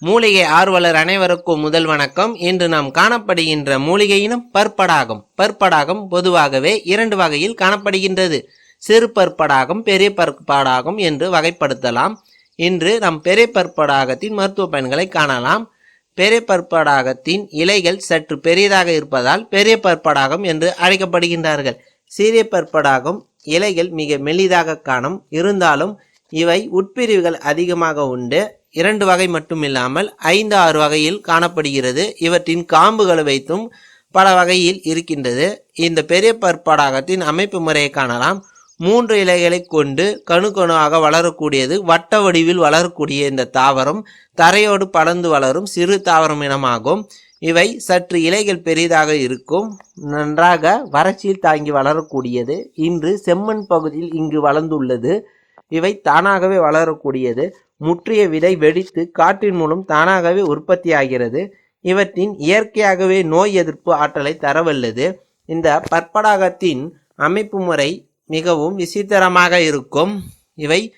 மூலிகை ஆர்வலர் அனைவருக்கும் முதல் வணக்கம். இன்று நாம் காணப்படுகின்ற மூலிகையினம் பற்படாகம். பற்படாகம் பொதுவாகவே இரண்டு வகையில் காணப்படுகின்றது. சிறு பற்படாகம் பெரிய பற்படாகம் என்று வகைப்படுத்தலாம். இன்று நாம் பெரிய பற்படாகத்தின் மருத்துவ பயன்களை காணலாம். பெரிய பற்படாகத்தின் இலைகள் சற்று பெரியதாக இருப்பதால் பெரிய பற்படாகம் என்று அழைக்கப்படுகின்றார்கள். சிறிய பற்படாகம் இலைகள் மிக மெலிதாக காணும். இருந்தாலும் இவை உட்பிரிவுகள் அதிகமாக உண்டு. இரண்டு வகை மட்டும் இல்லாமல் ஐந்து ஆறு வகையில் காணப்படுகிறது. இவற்றின் காம்புகளை வைத்தும் பல வகையில் இருக்கின்றது. இந்த பெரிய பற்படாகத்தின் அமைப்பு முறையை காணலாம். மூன்று இலைகளை கொண்டு கணு கணுவாக வளரக்கூடியது வட்ட வடிவில் வளரக்கூடிய இந்த தாவரம் தரையோடு படர்ந்து வளரும் சிறு தாவரம் இனமாகும். இவை சற்று இலைகள் பெரிதாக இருக்கும் நன்றாக வறட்சியில் தாங்கி வளரக்கூடியது. இன்று செம்மண் பகுதியில் இங்கு வளர்ந்துள்ளது. இவை தானாகவே வளரக்கூடியது. முற்றிய விதை வெடித்து காற்றின் மூலம் தானாகவே உற்பத்தியாகிறது. இவற்றின் இயற்கையாகவே நோய் எதிர்ப்பு ஆற்றலை தரவல்லது. இந்த பற்படாகத்தின் அமைப்பு முறை மிகவும் விசித்திரமாக இருக்கும். இவை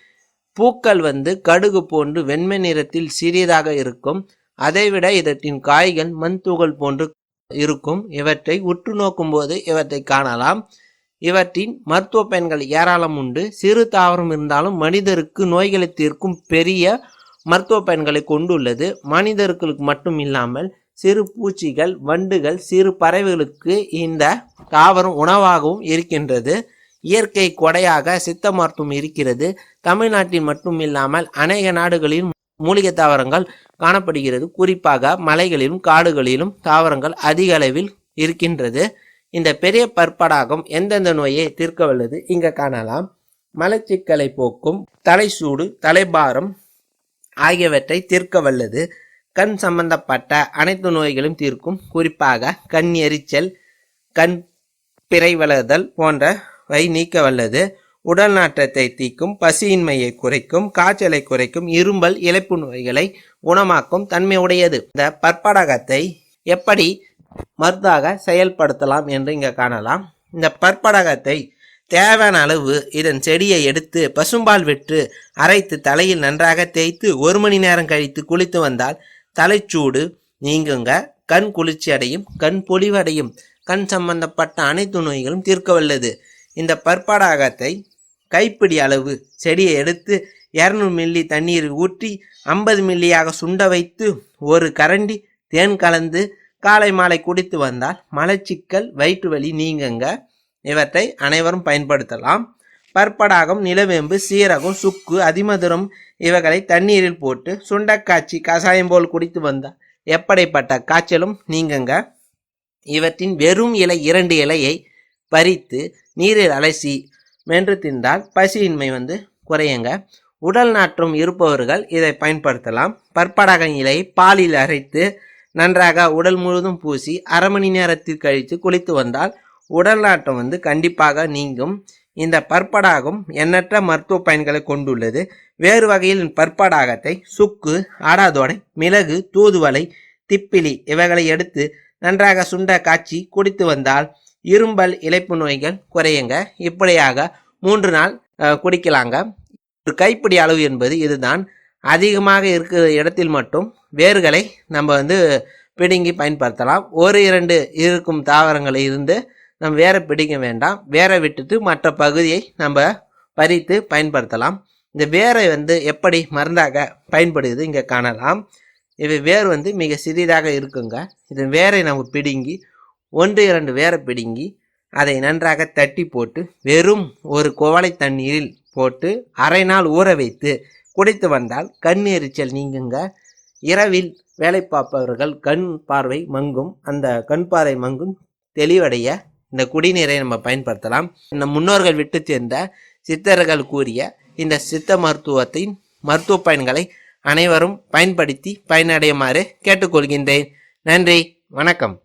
பூக்கள் வந்து கடுகு போன்று வெண்மை நிறத்தில் சிறியதாக இருக்கும். அதைவிட இதற்றின் காய்கள் மண் தூகள் போன்று இருக்கும். இவற்றை உற்று நோக்கும்போது இவற்றை காணலாம். இவற்றின் மருத்துவ பயன்கள் ஏராளம் உண்டு. சிறு தாவரம் இருந்தாலும் மனிதருக்கு நோய்களை தீர்க்கும் பெரிய மருத்துவ பயன்களை கொண்டுள்ளது. மனிதர்களுக்கு மட்டும் இல்லாமல் சிறு பூச்சிகள் வண்டுகள் சிறு பறவைகளுக்கு இந்த தாவரம் உணவாகவும் இருக்கின்றது. இயற்கை கொடையாக சித்த மருத்துவம் இருக்கிறது. தமிழ்நாட்டில் மட்டும் இல்லாமல் அநேக நாடுகளில் மூலிகை தாவரங்கள் காணப்படுகிறது. குறிப்பாக மலைகளிலும் காடுகளிலும் தாவரங்கள் அதிக அளவில் இருக்கின்றது. இந்த பெரிய பற்படாகம் எந்தெந்த நோயை தீர்க்க வல்லது? இங்க காணலாம். மலச்சிக்கலை போக்கும் தலைசூடு தலைபாரம் ஆகியவற்றை தீர்க்க வல்லது. கண் சம்பந்தப்பட்ட அனைத்து நோய்களும் தீர்க்கும். குறிப்பாக கண் எரிச்சல் கண் பிறை வளர்தல் போன்றவை நீக்க வல்லது. உடல் நாற்றத்தை தீக்கும் பசியின்மையை குறைக்கும் காய்ச்சலை குறைக்கும் இரும்பல் இழப்பு நோய்களை குணமாக்கும் தன்மை உடையது இந்த பற்படகத்தை எப்படி மருந்தாக செயல்படுத்தலாம் என்று இங்கே காணலாம். இந்த பற்படகத்தை தேவையான அளவு இதன் செடியை எடுத்து பசும்பால் விட்டு அரைத்து தலையில் நன்றாக தேய்த்து ஒரு மணி நேரம் கழித்து குளித்து வந்தால் தலைச்சூடு நீங்குங்க. கண் குளிர்ச்சி அடையும் கண் பொலிவடையும். கண் சம்பந்தப்பட்ட அனைத்து நோய்களும் தீர்க்க வல்லது இந்த பற்படாகத்தை கைப்பிடி அளவு செடியை எடுத்து இரநூறு மில்லி தண்ணீர் ஊற்றி ஐம்பது மில்லியாக சுண்ட வைத்து ஒரு கரண்டி தேன் கலந்து காலை மாலை குடித்து வந்தால் மலச்சிக்கல் வயிற்று வலி நீங்குங்க. இவற்றை அனைவரும் பயன்படுத்தலாம். பற்படாகம் நிலவேம்பு சீரகம் சுக்கு அதிமதுரம் இவைகளை தண்ணீரில் போட்டு சுண்டக்காய்ச்சி கஷாயம் போல் குடித்து வந்தால் எப்படிப்பட்ட காய்ச்சலும் நீங்குங்க. இவற்றின் வெறும் இலை இரண்டு இலையை பறித்து நீரில் அலசி மென்று தின்றால் பசியின்மை வந்து குறையுங்க. உடல் நாற்றம் இருப்பவர்கள் இதை பயன்படுத்தலாம். பற்படகம் இலையை பாலில் அரைத்து நன்றாக உடல் முழுவதும் பூசி அரை மணி நேரத்தில் கழித்து குளித்து வந்தால் உடல் நாட்டம் வந்து கண்டிப்பாக நீங்கும். இந்த பற்படாகம் எண்ணற்ற மருத்துவ பயன்களை கொண்டுள்ளது. வேறு வகையில் பற்படாகத்தை சுக்கு ஆடாதோடை மிளகு தூதுவளை திப்பிலி இவைகளை எடுத்து நன்றாக சுண்ட காய்ச்சி குடித்து வந்தால் இரும்பல் இழைப்பு நோய்கள் குறையுங்க. இப்படியாக மூன்று நாள் குடிக்கலாங்க. ஒரு கைப்பிடி அளவு என்பது இதுதான். அதிகமாக இருக்கிற இடத்தில் மட்டும் வேர்களை நம்ம வந்து பிடுங்கி பயன்படுத்தலாம். ஒரு இரண்டு இருக்கும் தாவரங்களை இருந்து நம்ம வேற பிடிக்க வேண்டாம். வேரை விட்டுட்டு மற்ற பகுதியை நம்ம பறித்து பயன்படுத்தலாம். இந்த வேரை வந்து எப்படி மருந்தாக பயன்படுது இங்கே காணலாம். இது வேர் வந்து மிக சிறிதாக இருக்குங்க. இது வேரை நம்ம பிடுங்கி ஒன்று இரண்டு வேரை பிடுங்கி அதை நன்றாக தட்டி போட்டு வெறும் ஒரு குவளை தண்ணீரில் போட்டு அரை நாள் ஊற வைத்து குடித்து வந்தால் கண் எரிச்சல் நீங்குங்க. இரவில் வேலை பார்ப்பவர்கள் கண் பார்வை மங்கும். அந்த கண் பார்வை மங்கும் தெளிவடைய இந்த குடிநீரை நம்ம பயன்படுத்தலாம். இந்த முன்னோர்கள் விட்டு சேர்ந்த சித்தர்கள் கூறிய இந்த சித்த மருத்துவத்தின் மருத்துவ பயன்களை அனைவரும் பயன்படுத்தி பயனடையுமாறு கேட்டுக்கொள்கின்றேன். நன்றி வணக்கம்.